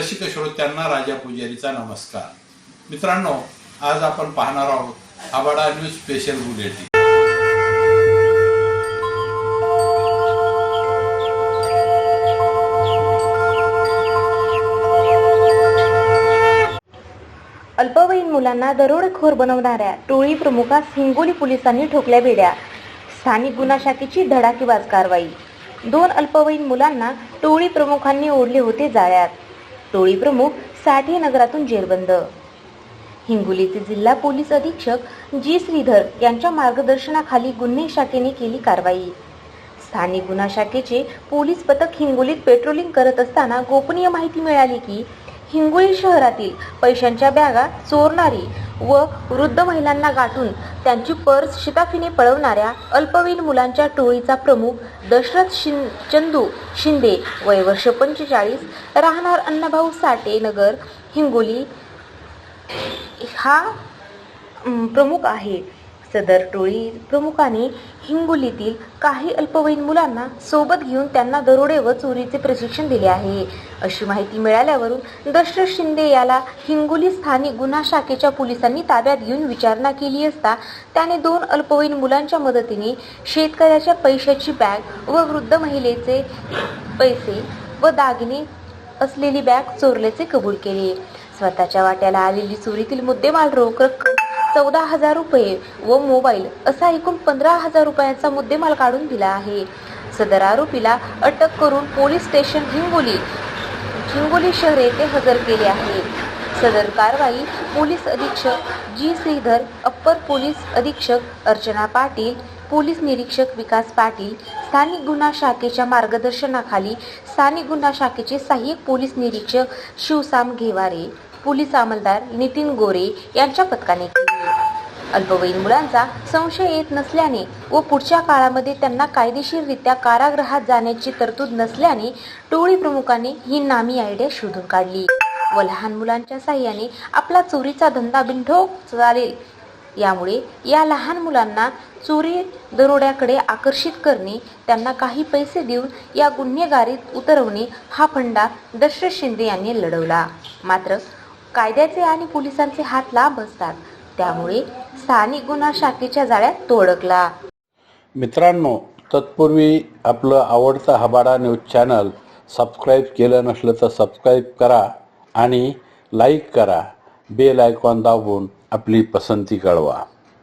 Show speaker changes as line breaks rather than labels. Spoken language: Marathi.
रसिक श्रोत्यांना राजा पुजारीचा नमस्कार. मित्रांनो आज आपण पाहणार आहोत आबाडा न्यूज स्पेशल बुलेटिन.
अल्पवयीन मुलांना दरोडेखोर बनवणाऱ्या टोळी प्रमुखास हिंगोली पोलिसांनी ठोकल्या बेड्या स्थानिक गुन्हा शाखेची धडाकेबाज कारवाई. दोन अल्पवयीन मुलांना टोळी प्रमुखांनी ओढले होते जाळ्यात. टोळी प्रमुख साठे नगरातून जेरबंद. हिंगोलीचे जिल्हा पोलीस अधीक्षक जी श्रीधर यांच्या मार्गदर्शनाखाली गुन्हे शाखेने केली कारवाई. स्थानिक गुन्हा शाखेचे पोलीस पथक हिंगोलीत पेट्रोलिंग करत असताना गोपनीय माहिती मिळाली की हिंगोली शहरातील पैशांच्या बॅगा चोरणारी व वृद्ध महिलांना गाठून त्यांची पर्स शिताफीने पळवणाऱ्या अल्पवयीन मुलांच्या टोळीचा प्रमुख दशरथ शिं चंदू शिंदे वय वर्ष पंचेचाळीस राहणार अण्णाभाऊ साठे नगर हिंगोली. हा प्रमुख आहे. सदर टोळी प्रमुखाने हिंगोलीतील काही अल्पवयीन मुलांना सोबत घेऊन त्यांना दरोडे व चोरीचे प्रशिक्षण दिले आहे. अशी माहिती मिळाल्यावरून दशरथ शिंदे याला हिंगोली स्थानिक गुन्हा शाखेच्या पोलिसांनी ताब्यात घेऊन विचारणा केली असता त्याने दोन अल्पवयीन मुलांच्या मदतीने शेतकऱ्याच्या पैशाची बॅग व वृद्ध महिलेचे पैसे व दागिने असलेली बॅग चोरल्याचे कबूल केले. स्वतःच्या वाट्याला आलेली चोरीतील मुद्देमाल रोख रक्कम चौदा हजार रुपये व मोबाईल असा एकूण पंधरा हजार रुपयांचा मुद्देमाल काढून दिला आहे. सदर आरोपीला अटक करून पोलीस स्टेशन हिंगोली हिंगोली शहर येथे हजर केले आहे. सदर कारवाई पोलीस अधीक्षक जी श्रीधर अप्पर पोलीस अधीक्षक अर्चना पाटील पोलीस निरीक्षक विकास पाटील स्थानिक गुन्हा शाखेच्या मार्गदर्शनाखाली स्थानिक गुन्हा शाखेचे सहाय्यक पोलीस निरीक्षक शिवसाम घेवारे पोलीस अंमलदार नितीन गोरे यांच्या पथकाने केली. अल्पवयीन मुलांचा संशय येत नसल्याने व पुढच्या काळामध्ये त्यांना कायदेशीररित्या कारागृहात जाण्याची तरतूद नसल्याने टोळी प्रमुखांनी ही नामी आयडिया शोधून काढली. व लहान मुलांच्या साह्याने आपला चोरीचा धंदा बिनठोक चालेल. यामुळे या लहान मुलांना चोरी दरोड्याकडे आकर्षित करणे त्यांना काही पैसे देऊन या गुन्हेगारीत उतरवणे हा फंडा दशरथ शिंदे यांनी लढवला. मात्र कायद्याचे आणि पोलिसांचे हात लांब असतात. त्यामुळे स्थानिक गुन्हा शाखेच्या जाळ्यात तो अडकला
मित्रांनो तत्पूर्वी आपलं आवडतं हबाडा न्यूज चॅनल सबस्क्राईब केलं नसलं तर सबस्क्राईब करा आणि लाईक करा. बेल आयकॉन दाबून आपली पसंती कळवा.